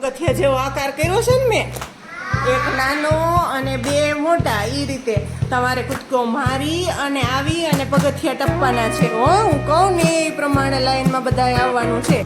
પગથિયા જેવો આકાર કર્યો છે ને મેં? એક નાનો અને બે મોટા એ રીતે. તમારે કૂદકો મારી અને આવી અને પગથિયા ટપવાના છે. હો, હું કહું ને એ પ્રમાણે લાઈનમાં બધાએ આવવાનું છે.